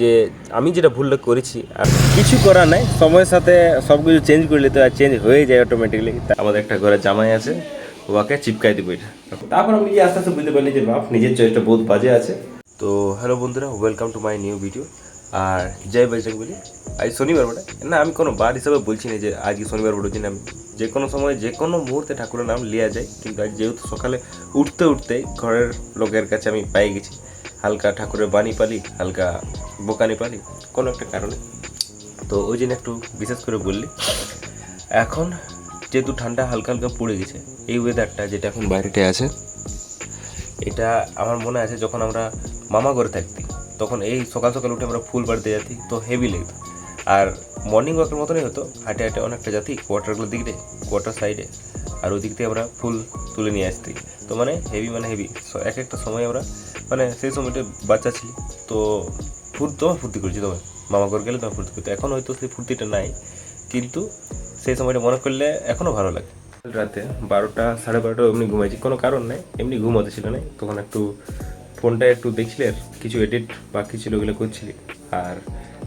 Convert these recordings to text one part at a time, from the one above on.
যে আমি যেটা ভুলটা করেছি, আর কিছু করার নাই, সময়ের সাথে সব কিছু চেঞ্জ করলে তো আর চেঞ্জ হয়ে যায় অটোমেটিকলি আমাদের একটা ঘরে জামাই আছে, ওকে চিপকাই দেবো এটা। তারপর আমি আস্তে আস্তে বুঝতে পারলি যে বাপ, নিজের চয়েসটা বহুত বাজে আছে। তো হ্যালো বন্ধুরা welcome to my new video আর জয় বজরং বলি, আজ শনিবার বটে। না, আমি কোনো বার হিসাবে বলছি না যে আজকে শনিবার বটে দিন আমি যে কোনো সময়, যে কোনো মুহূর্তে ঠাকুরের নাম লিয়া যায়, কিন্তু আজ যেহেতু সকালে উঠতে উঠতে ঘরের লোকের কাছে আমি পাই গেছি। হালকা ঠাকুরের বাণী পালি, হালকা বোকানি পালি, কোনো একটা কারণে। তো ওই জন্য একটু বিশেষ করে বললি। এখন যেহেতু ঠান্ডা হালকা হালকা পড়ে গেছে, এই ওয়েদারটা যেটা এখন বাইরেতে আছে, এটা আমার মনে আছে যখন আমরা মামা ঘরে থাকতি, তখন এই সকাল সকাল উঠে আমরা ফুল বাড়িতে যাতি, তো হেভি লাগতো আর মর্নিং ওয়াকের মতনই হতো, হাঁটে হাঁটে অনেকটা যাতি কোয়ার্টারগুলোর দিক দিয়ে কোয়ার্টার সাইডে আর ওই দিক থেকে আমরা ফুল তুলে নিয়ে আসতি। তো মানে হেভি মানে হেভি এক একটা সময় আমরা মানে সেই সময়টা বাচ্চা ছিল। তো ফুর্তি তোমার ফুর্তি করছি তোমার মামা ঘর গেলে তোমার ফুর্তি করতে। এখন হয়তো সেই ফুর্তিটা নাই, কিন্তু সেই সময়টা মনে করলে এখনও ভালো লাগে। রাতে বারোটা, সাড়ে বারোটা এমনি ঘুমাইছি। কোনো কারণ নেই, এমনি ঘুমাতে ছিল না। তখন একটু ফোনটা একটু দেখছিলে কিছু এডিট বাকি ছিল ওগুলো করছিলি। আর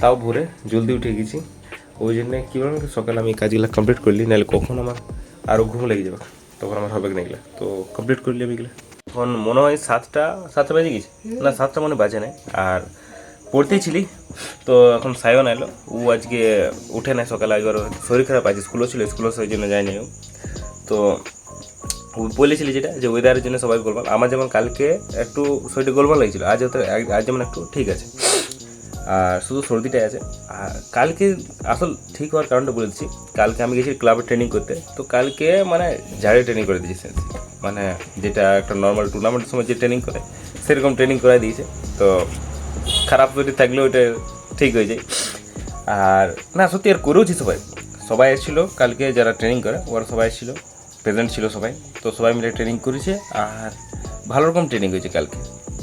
তাও ভোরে জলদি উঠে গেছি। ওই জন্যে কী বলুন, সকালে আমি কাজগুলো কমপ্লিট করলি, নাহলে কখন আমার আরও ঘুম লেগে যাবে। তখন আমার হবে না এগুলো। তো কমপ্লিট করলি আমি এগুলো। এখন মনে হয় সাতটা সাতটা বাজে গেছি। না, সাতটা মনে বাজে নাই। আর পড়তেই ছিলি, তো এখন সায়ন এলো। ও আজকে উঠে নাই সকালে ওর শরীর খারাপ আছে স্কুলও ছিল স্কুলও সেই জন্য যায়নি তো বলেছিলি যেটা, যে ওয়েদারের জন্য সবাই গোলমাল। আমার যেমন কালকে একটু শরীরটা গোলমাল লাগছিল আজ হয়তো আজ যেমন একটু ঠিক আছে। আর শুধু সর্দিটাই আছে। আর কালকে আসল ঠিক হওয়ার কারণটা বলে দিচ্ছি। কালকে আমি গেছি ক্লাবে ট্রেনিং করতে। তো কালকে মানে ঝাড়ে ট্রেনিং করে দিয়েছি। মানে যেটা একটা নর্মাল টুর্নামেন্টের সময় যে ট্রেনিং করে সেরকম ট্রেনিং করাই দিয়েছে। তো খারাপ যদি থাকলেও ওটা ঠিক হয়ে যায়। আর না সত্যি আর করেওছি সবাই। সবাই এসেছিল কালকে যারা ট্রেনিং করে ওরা সবাই এসেছিল প্রেজেন্ট ছিল সবাই। তো সবাই মিলে ট্রেনিং করেছে আর ভালো রকম ট্রেনিং হয়েছে কালকে।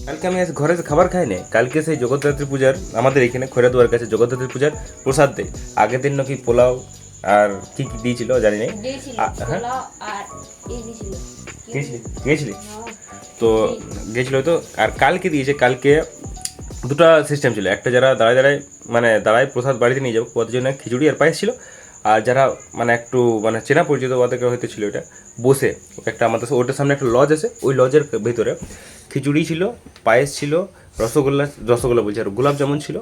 কালকে আমি আজ ঘরে খাবার খাই নাই কালকে সেই জগদ্ধাত্রী পূজার আমাদের এখানে খৈরাদুয়ার কাছে জগদ্ধাত্রী পূজার প্রসাদ দেয়। আগের দিন নাকি পোলাও আর কি কি দিয়েছিল জানি না হ্যাঁ? গেছিলি? গেছিলি? তো গেছিল তো, আর কালকে দিয়েছে, কালকে দুটো সিস্টেম ছিল। একটা যারা দাঁড়ায় দাঁড়ায় মানে দাঁড়ায় প্রসাদ বাড়িতে নিয়ে যাব, ওদের জন্য খিচুড়ি আর পায়েস ছিল। আর যারা মানে একটু মানে চেনা পরিচিত ওদেরকে হয়তো ছিল ওটা বসে একটা আমাদের, ওটার সামনে একটা লজ আছে। ওই লজের ভেতরে খিচুড়ি ছিল, পায়েস ছিল রসগোল্লা রসগোল্লা বলছি আর গোলাপ জামুন ছিল।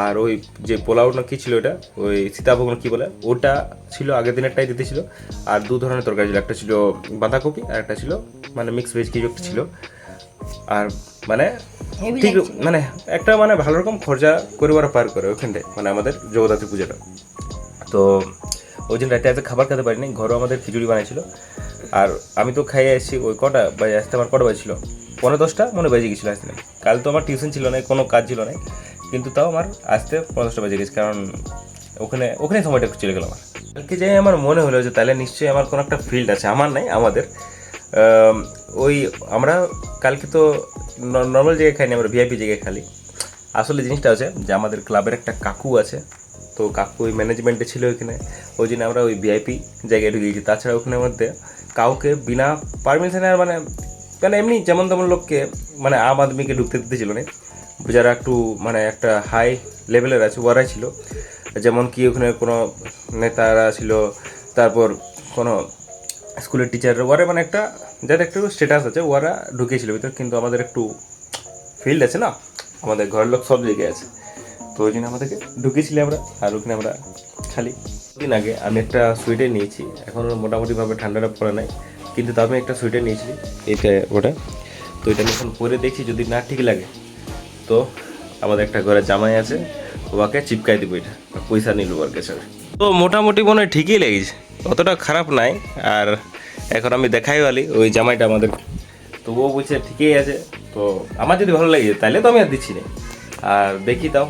আর ওই যে পোলাও না কি ছিল ওটা? ওই সীতাভোগ না কি বলে? ওটা ছিল আগের দিনেরটাই দিতেছিল আর দু ধরনের তরকারি ছিল একটা ছিল বাঁধাকপি আর একটা ছিল মানে মিক্স ভেজ কিছু একটা ছিল। আর মানে ঠিক মানে একটা মানে ভালো রকম খরচা করে ওরা পার করে ওখানটায় মানে আমাদের জগদ্ধাত্রী পুজোটা। তো ওই জন্য রাতে আজকে খাবার খেতে পারিনি ঘরেও আমাদের খিচুড়ি বানিয়েছিল। আর আমি তো খাইয়ে এসেছি ওই কটা বাজে আসতে আমার কটা বাজছিল পনেরো দশটা মনে বেজে গেছিল আসতে। কাল তো আমার টিউশন ছিল না, কোনো কাজ ছিল না। কিন্তু তাও আমার আসতে পনেরো দশটা বেজে গেছে, কারণ ওখানে ওখানে সময়টা চলে গেল আমার। কালকে যাই আমার মনে হলো যে তাহলে নিশ্চয়ই আমার কোনো একটা ফিল্ড আছে, আমার নাই, আমাদের। ওই আমরা কালকে তো নর্মাল জায়গায় খাইনি, আমরা ভিআইপি জায়গায় খালি। আসলে জিনিসটা আছে যে আমাদের ক্লাবের একটা কাকু আছে, তো কাকু ওই ম্যানেজমেন্টে ছিল ওইখানে। ওই জন্য আমরা ওই ভিআইপি জায়গায় ঢুকে গেছি। তাছাড়া ওখানের মধ্যে কাউকে বিনা পারমিশনে আর মানে মানে এমনি যেমন তেমন লোককে মানে আম আদমিকে ঢুকতে দিতেছিল না। যারা একটু মানে একটা হাই লেভেলের আছে ওরাই ছিল। যেমন কি ওখানে কোনো নেতারা ছিল, তারপর কোনো স্কুলের টিচার ওরা মানে একটা, যাদের একটু স্ট্যাটাস আছে ওরা ঢুকেছিল ভিতরে, কিন্তু আমাদের একটু ফিল্ড আছে না, আমাদের ঘরের লোক সব জায়গায় আছে। তো ওই জন্য আমাদেরকে ঢুকেছিলি আমরা, আর ওখানে আমরা খালি। দিন আগে আমি একটা সোয়েটার নিয়েছি, এখন মোটামুটিভাবে ঠান্ডাটা পড়ে নাই। কিন্তু তাও আমি একটা সোয়েটার নিয়েছিলি এটা ওটা। তো এটা আমি এখন পরে দেখছি, যদি না ঠিক লাগে। তো আমাদের একটা ঘরে জামাই আছে, ওকে চিপকাই দিব এটা। পয়সা নিল ওর কাছে তো মোটামুটি মনে হয় ঠিকই লেগেছে। অতটা খারাপ নাই। আর এখন আমি দেখাই বালি, ওই জামাইটা আমাদের। তো ও বলছে ঠিকই আছে। তো আমার যদি ভালো লাগে, তাহলে তো আমি আর দিচ্ছি না। আর দেখি দাও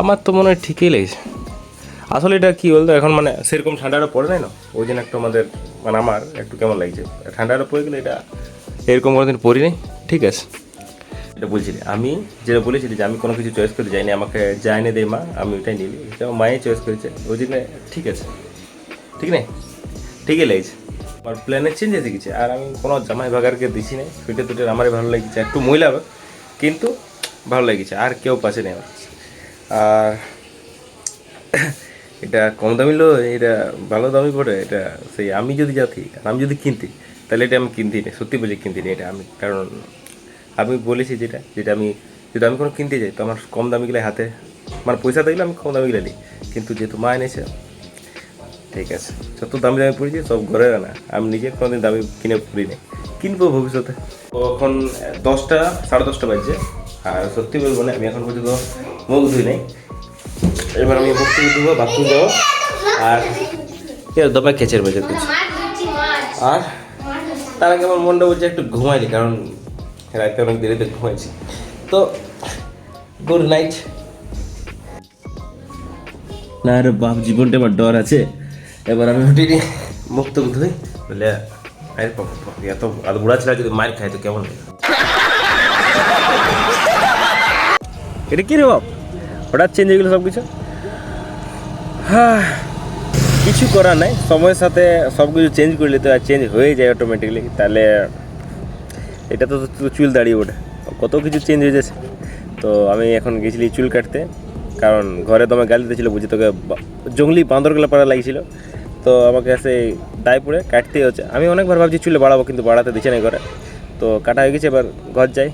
আমার তো মনে হয় ঠিকই লেগেছে। আসলে এটা কি বলতো, এখন মানে সেরকম ঠান্ডাটা পড়ে নাই না? ওই জন্য একটু আমাদের মানে আমার একটু কেমন লাগছে? ঠান্ডাটা পড়ে গেলে এটা এরকম কোনোদিন পড়ি নাই ঠিক আছে। এটা বলছিলি আমি যেটা বলেছিলি যে আমি কোনো কিছু চয়েস করতে যাইনি আমাকে যা এনে দেয় মা আমি ওইটাই নিলি এটা মায়ে চয়েস করেছে। ওই জন্য ঠিক আছে। ঠিক নেই? ঠিকই লেগেছে। আমার প্ল্যানের চেঞ্জ হয়ে গেছে আর আমি কোনো জামাই ভাগারকে দিছি না। সুইটার টুইটার আমারই ভালো লাগছে একটু মহিলা কিন্তু ভালো লেগেছে আর কেউ পাশে নেই আর এটা কম দামি লো এটা ভালো দামি পড়ে, এটা সেই আমি যদি যাতি আমি যদি কিনতি, তাহলে এটা আমি কিনতি না, সত্যি বলে কিনতি না এটা আমি, কারণ আমি বলেছি যেটা যেটা আমি, যদি আমি কোনো কিনতে যাই, তো আমার কম দামি গেলে হাতে মানে পয়সা থাকলে আমি কম দামি গেলে নিই কিন্তু যেহেতু মা এনেছে, ঠিক আছে, যত দামি দামি পড়েছি, সব ঘরের না আমি নিজে কোনোদিন দামি কিনে পড়ি নাই, কিনবো ভবিষ্যতে। এখন দশটা, সাড়ে দশটা বাজছে, আর সত্যি বলব না, আমি এখন পর্যন্ত মুখ ধুই নাই। এবার আমি থেকে ধুবো বাথরুম যাব। আর এর দমে কেচের বেজে দিচ্ছি আর তার আগে আমার মনটা বলছে একটু ঘুমাইনি কারণ রাতে অনেক দেরিতে ঘুমাইছি। তো গুড নাইট না রে বাপ, জীবনটা আমার ডর আছে। এবার আমি উঠিনি মুখ টুক ধুই বলে, আরে এত এত বুড়া ছিল যদি মার খায় তো কেমন এটা কি রে বাপ? হঠাৎ চেঞ্জ হয়ে গেলো সব কিছু হ্যাঁ কিছু করার নাই। সময়ের সাথে সব কিছু চেঞ্জ করলে তো চেঞ্জ হয়ে যায় অটোমেটিকলি তাহলে এটা তো চুল দাঁড়িয়ে ওঠে। কত কিছু চেঞ্জ হয়ে যাচ্ছে। তো আমি এখন গেছিলি চুল কাটতে। কারণ ঘরে তো আমার গালি দিয়েছিল বুঝি তোকে জঙ্গলি বাঁদরগুলো পাড়া লাগিয়েছিল। তো আমাকে সেই দায় পড়ে, কাটতেই হচ্ছে। আমি অনেকবার ভাবছি চুলে বাড়াবো, কিন্তু বাড়াতে দিচ্ছে না ঘরে। তো কাটা হয়ে গেছে, এবার ঘর যাই।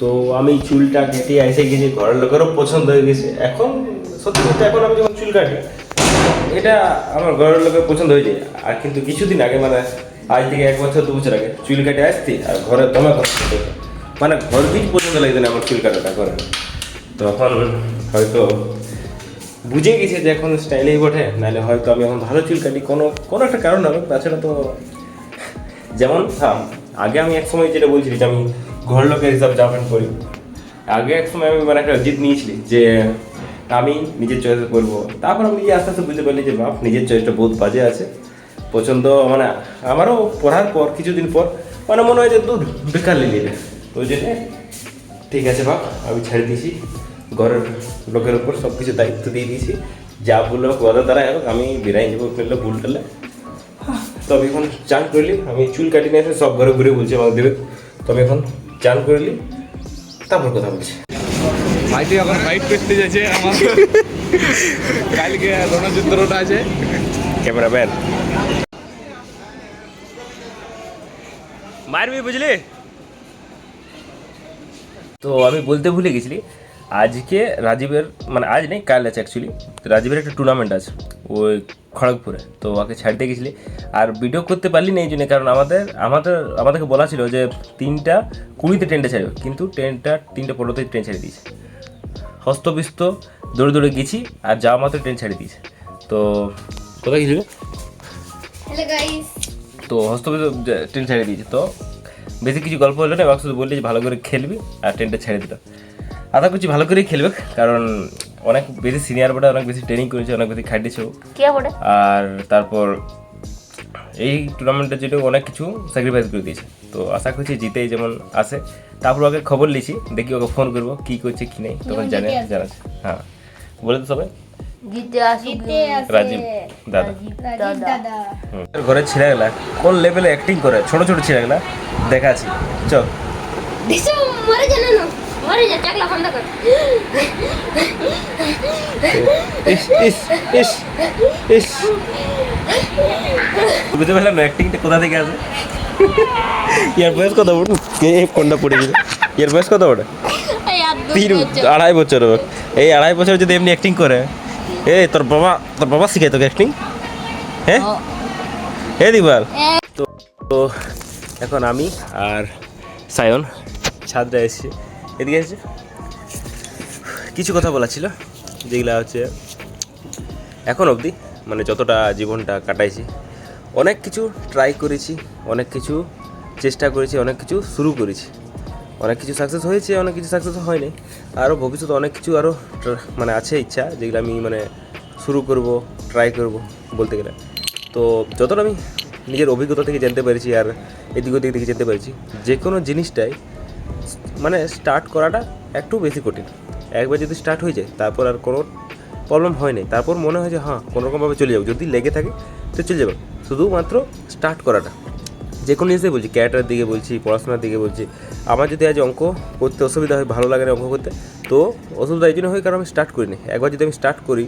তো আমি চুলটা কেটে এসে গেছি, ঘরের লোকেরও পছন্দ হয়ে গেছে। এখন সত্যি বলতে এখন আমি যখন চুল কাটি, এটা আমার ঘরের লোকের পছন্দ হয়ে যায় আর কিন্তু কিছুদিন আগে মানে আজ থেকে এক বছর, দু বছর আগে চুল কাটে আসতি আর ঘরে দমে হতো। মানে ঘর কিছু পছন্দ লাগতো না আমার চুল কাটাটা ঘরে? তখন হয়তো বুঝে গেছে যে এখন স্টাইলেই বটে, নাহলে হয়তো আমি এখন ভালো চুল কাটি। কোনো কোনো একটা কারণ হবে, তাছাড়া তো যেমন আগে আমি এক সময় যেটা বলছিলি যে আমি ঘর লোকের হিসাবে জামা করি। আগে এক সময় আমি মানে একটা জিদ নিয়েছিলি যে আমি নিজের চয়েস করব তারপর আমি আস্তে আস্তে বুঝতে পারলি যে, বাপ, নিজের চয়েসটা বহুত বাজে আছে। পছন্দ মানে আমারও পড়ার পর, কিছুদিন পর মানে মনে হয় যে দূর বেকার লিলি রে তো ওই জন্যে, ঠিক আছে, বাপ, আমি ছেড়ে দিয়েছি। ঘরের লোকের উপর সব কিছু দায়িত্ব দিয়ে দিয়েছি। যা বলল কথা দ্বারা হোক, আমি বেরাই যাব ফেললে, ভুল করলে। তবে এখন চান করলি, আমি চুল কাটি নিয়ে এসে সব ঘরে ঘুরে বলছি আমাকে দেবে। তবে এখন চান করলি, তারপর কথা বলছি। ভাইটি এখন ফাইট করতে যাচ্ছে আমার কালকে রণযুদ্ধটা আছে। ক্যামেরা ম্যান মারবি বুঝলি? তো আমি বলতে ভুলে গেছিলি আজকে রাজীবের মানে আজ নেই কাল আছে অ্যাকচুয়ালি রাজীবের একটা টুর্নামেন্ট আছে ওই খড়গপুরে। তো ওকে ছাড়তে গেছিলি। আর ভিডিও করতে পারলি না এই জন্য কারণ আমাদের আমাদের আমাদেরকে বলা ছিল যে তিনটা কুড়িতে ট্রেনটা ছাড়বে কিন্তু ট্রেনটা তিনটা পনেরোতেই ট্রেন ছেড়ে দিয়েছে। হস্তবিস্ত দৌড়ে দৌড়ে গেছি আর যাওয়া মাত্র ট্রেন ছেড়ে দিয়েছে। তো কোথায় গেছিলি? তো হস্তবিদ ট্রেন ছেড়ে দিয়েছে। তো বেশি কিছু গল্প হলো না এবার শুধু বললি যে ভালো করে খেলবি আর ট্রেনটা ছেড়ে দিল আশা করছি ভালো করেই খেলবে কারণ অনেক বেশি সিনিয়র বটে অনেক বেশি ট্রেনিং করেছে অনেক বেশি খাটিয়েছে আর তারপর এই টুর্নামেন্টের জন্য অনেক কিছু স্যাক্রিফাইস করে দিয়েছে। তো আশা করছি জিতেই যেমন আসে তারপর ওকে খবর লিছি দেখি ওকে ফোন করব কী করছে কী নেই তখন জানে জানাচ্ছে। হ্যাঁ। বলে তো সবাই। রাজীব দাদা। ছেলেগুলা কোন লেভেলে অ্যাক্টিং করে? ছোট ছোট ছেলেগুলা দেখাচ্ছি। চল। দিশু মরে যা না মরে যা টাকলা বন্ধ কর। ইস ইস ইস ইস। বুঝতে পারলাম না অ্যাক্টিংটা কোথা থেকে আসে? ইয়ার বয়স কত বড়? কে কোনটা পড়ে গেছে? ইয়ার বয়স কত বড়? এই তিন আড়াই বছর এই আড়াই বছর যদি এমনি অ্যাক্টিং করে এ তোর বাবা তোর বাবা শিখাই তোকে অ্যাক্টিং হ্যাঁ হে দিবাল। তো তো এখন আমি আর সায়ন ছাদরা এসেছি। এদিকে এসেছি। কিছু কথা বলা ছিল। যেগুলা হচ্ছে এখন অবধি মানে যতটা জীবনটা কাটাইছি। অনেক কিছু ট্রাই করেছি, অনেক কিছু চেষ্টা করেছি, অনেক কিছু শুরু করেছি। অনেক কিছু সাকসেস হয়েছে, অনেক কিছু সাকসেস হয়নি। আরও ভবিষ্যতে অনেক কিছু আরও মানে আছে ইচ্ছা, যেগুলো আমি মানে শুরু করব ট্রাই করব বলতে গেলে। তো যতটা আমি নিজের অভিজ্ঞতা থেকে জানতে পেরেছি আর এদিক ওদিক থেকে জানতে পেরেছি যে কোনো জিনিসটাই মানে স্টার্ট করাটা একটু বেশি কঠিন। একবার যদি স্টার্ট হয়ে যায়, তারপর আর কোনো প্রবলেম হয় নাই তারপর মনে হয় যে হ্যাঁ কোনোরকমভাবে চলে যাব। যদি লেগে থাকে, তো চলে যাবে। শুধুমাত্র স্টার্ট করাটা। যে কোনো জিনিসই বলছি ক্যারেক্টারের দিকে বলছি, পড়াশোনার দিকে বলছি। আমার যদি আজ অঙ্ক করতে অসুবিধা হয়, ভালো লাগে না অঙ্ক করতে, তো অসুবিধা এই জন্য হয় কারণ আমি স্টার্ট করি করিনি। একবার যদি আমি স্টার্ট করি,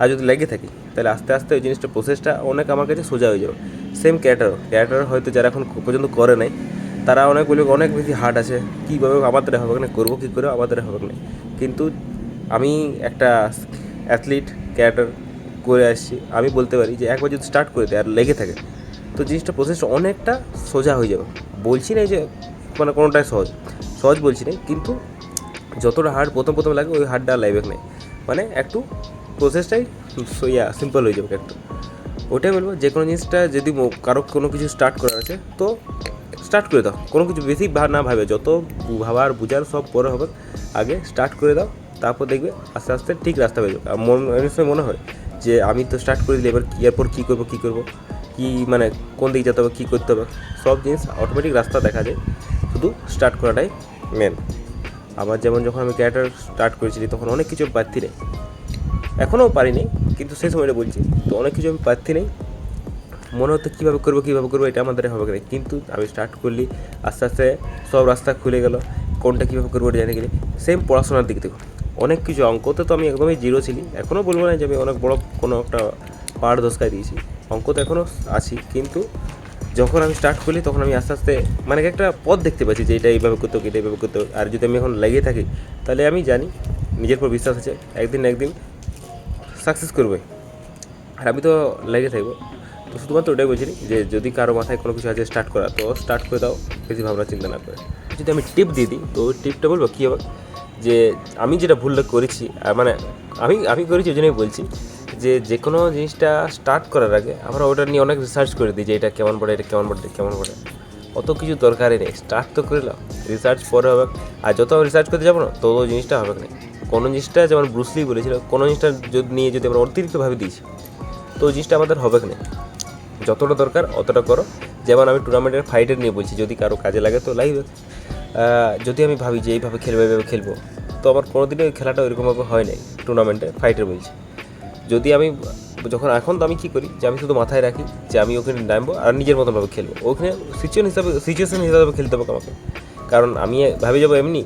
আর যদি লেগে থাকি, তাহলে আস্তে আস্তে ওই জিনিসটা প্রসেসটা অনেক আমার কাছে সোজা হয়ে যাবে। সেম ক্যারেক্টারও ক্যারেক্টার হয়তো যারা এখন পর্যন্ত করে নাই, তারা অনেক বলবে, অনেক বেশি হার্ড আছে। কীভাবে আমার দ্বারা হবে না করব কী করে আমার দ্বারা হবে না কিন্তু আমি একটা অ্যাথলিট ক্যারেক্টার করে আসছি। আমি বলতে পারি যে একবার যদি স্টার্ট করে দেয় আর লেগে থাকে, তো জিনিসটা প্রসেসটা অনেকটা সোজা হয়ে যাবে। বলছি না যে মানে কোনোটাই সহজ সহজ বলছি না, কিন্তু যতটা হার্ড প্রথম প্রথম লাগে, ওই হার্ডটা লাগবে নেই। মানে একটু প্রসেসটাই ইয়া সিম্পল হয়ে যাবে একটু। ওটাই বলব, যে কোনো জিনিসটা যদি কারও কোনো কিছু স্টার্ট করার আছে, তো স্টার্ট করে দাও। কোনো কিছু বেশি না ভাবে, যত ভাবার বুঝার সব পরে হবে, আগে স্টার্ট করে দাও। তারপর দেখবে আস্তে আস্তে ঠিক রাস্তা পেয়ে যাবে। মন সময় মনে হয় যে আমি তো স্টার্ট করে দিলে, এবার এরপর কী করব কী করব? কী মানে কোন দিকে যেতে হবে, কী করতে হবে? সব জিনিস অটোমেটিক রাস্তা দেখা যায়। শুধু স্টার্ট করাটাই মেন আবার যেমন যখন আমি ক্যারেক্টার স্টার্ট করেছিলি, তখন অনেক কিছু প্রার্থী নেই। এখনও পারিনি, কিন্তু সেই সময়টা বলছি, তো অনেক কিছু আমি প্রার্থী নেই। মনে হতো কীভাবে করব কীভাবে করব, এটা আমাদের হবে না। কিন্তু আমি স্টার্ট করলি, আস্তে আস্তে সব রাস্তা খুলে গেল, কোনটা কীভাবে করব জানে গেলি সেম পড়াশোনার দিক থেকে। অনেক কিছু অঙ্কতে তো আমি একদমই জিরো ছিলি। এখনও বলব না যে আমি অনেক বড় কোনো একটা দোসকায় দিয়েছি। অঙ্ক তো এখনও আছি, কিন্তু যখন আমি স্টার্ট করি, তখন আমি আস্তে আস্তে মানে একটা পথ দেখতে পাচ্ছি যে এটা এইভাবে করতে এটা এইভাবে করতে আর যদি আমি এখন লেগে থাকি, তাহলে আমি জানি নিজের উপর বিশ্বাস আছে, একদিন না একদিন সাকসেস করবে। আর আমি তো লেগে থাকব। তো শুধুমাত্র ওটাই বলছি যে যদি কারও মাথায় কোনো কিছু আছে স্টার্ট করা, তো স্টার্ট করে দাও, বেশি ভাবনা চিন্তা না করে। যদি আমি টিপ দিয়ে দিই, তো টিপটা বলব কী হবে? যে আমি যেটা ভুলটা করেছি মানে আমি আমি করেছি ওই জন্যই বলছি যে যে কোনো জিনিসটা স্টার্ট করার আগে আমরা ওটা নিয়ে অনেক রিসার্চ করে দিই যে এটা কেমন পড়ে, এটা কেমন পড়ে কেমন পড়ে। অত কিছু দরকারই নেই স্টার্ট তো করলাম রিসার্চ পরে হবে। আর যত রিসার্চ করতে যাব না, তত জিনিসটা হবে না। কোনো জিনিসটা যেমন ব্রুসলি বলেছিল, কোনো জিনিসটা যদি নিয়ে যদি আমরা অতিরিক্তভাবে দিয়েছি, তো ওই জিনিসটা আমাদের হবে না। যতটা দরকার অতটা করো। যেমন আমি টুর্নামেন্টের ফাইটের নিয়ে বলছি, যদি কারও কাজে লাগে তো লাগবে যদি আমি ভাবি যে এইভাবে খেলব এইভাবে খেলব, তো আমার কোনোদিনই ওই খেলাটা ওইরকমভাবে হয় নাই টুর্নামেন্টে ফাইটের বলছি। যদি আমি, যখন, এখন তো আমি কী করি যে আমি শুধু মাথায় রাখি যে আমি ওখানে নামবো আর নিজের মতনভাবে খেলব। ওখানে সিচুয়েশন হিসাবে সিচুয়েশন হিসাবে খেলতে হবে আমাকে। কারণ আমি ভাবি যাব এমনি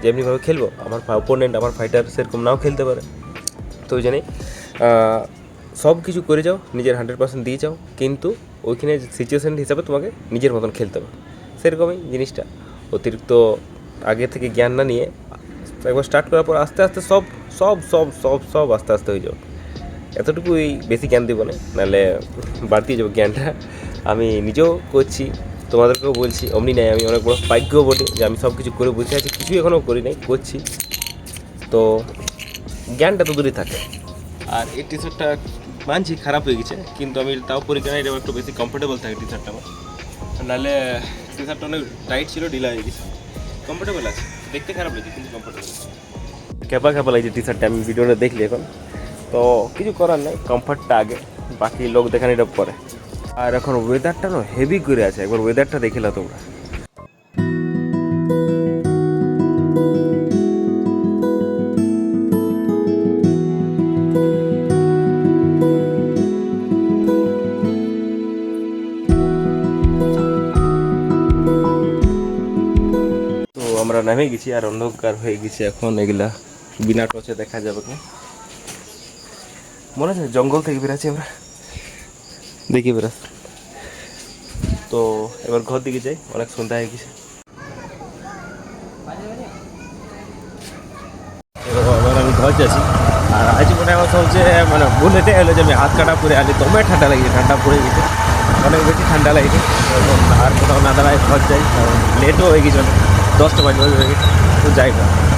যে এমনিভাবে খেলব, আমার ওপোনেন্ট আমার ফাইটার সেরকম নাও খেলতে পারে। তো ওই জন্যই সব কিছু করে যাও, নিজের হান্ড্রেড পার্সেন্ট দিয়ে যাও, কিন্তু ওইখানে সিচুয়েশন হিসাবে তোমাকে নিজের মতন খেলতে হবে। সেরকমই জিনিসটা। অতিরিক্ত আগে থেকে জ্ঞান না নিয়ে একবার স্টার্ট করার পর আস্তে আস্তে সব সব সব সব সব আস্তে আস্তে হয়ে যাবে। এতটুকুই বেশি জ্ঞান দিব না, নাহলে বাড়তি যাবে জ্ঞানটা। আমি নিজেও করছি, তোমাদেরকেও বলছি, অমনি নাই আমি অনেক বড় ভাগ্যও বলি যে আমি সব কিছু করে বসে আছি, কিছুই এখনও করি নাই, করছি। তো জ্ঞানটা তো দূরে থাকে। আর এই টি শার্টটা মানছি খারাপ হয়ে গেছে, কিন্তু আমি তাও পরি কেন এটা একটু বেশি কমফোর্টেবল থাকে টি শার্টটা আমার। নাহলে টি শার্টটা অনেক টাইট ছিল, ঢিলা হয়ে গেছে। কমফোর্টেবল আছে। দেখতে খারাপ লাগছে, কিন্তু কমফোর্টেবল ক্যাপা ক্যাপা লাগছে টি শার্টটা আমি ভিডিওটা দেখলি এখন। তো কিছু করার নেই কমফর্টটা আগে, বাকি লোক দেখানি পরে। আর এখন ওয়েদারটা না হেভি করে আছে, একবার ওয়েদারটা দেখিলা তোমরা। নামে গেছি আর অন্ধকার হয়ে গেছে এখন, এগুলা বিনা টচে দেখা যাবে মনে হচ্ছে জঙ্গল থেকে বেরাচ্ছি আমরা? দেখি বেরাস তো এবার ঘর দিকে যাই, অনেক সন্ধ্যা হয়ে গেছে। এবার আমি ঘর যাচ্ছি। আর আজ মনে আমার চলছে মানে ভুল এটাই হলো যে আমি হাত কাটা পরে আজ দমে ঠান্ডা লেগেছে, ঠান্ডা পড়ে গেছে। অনেক বেশি ঠান্ডা লেগেছে। আর কোথাও না দাঁড়ায় ঘর যাই, কারণ লেটও হয়ে গেছে অনেক। দশটা বাজে তো যাই না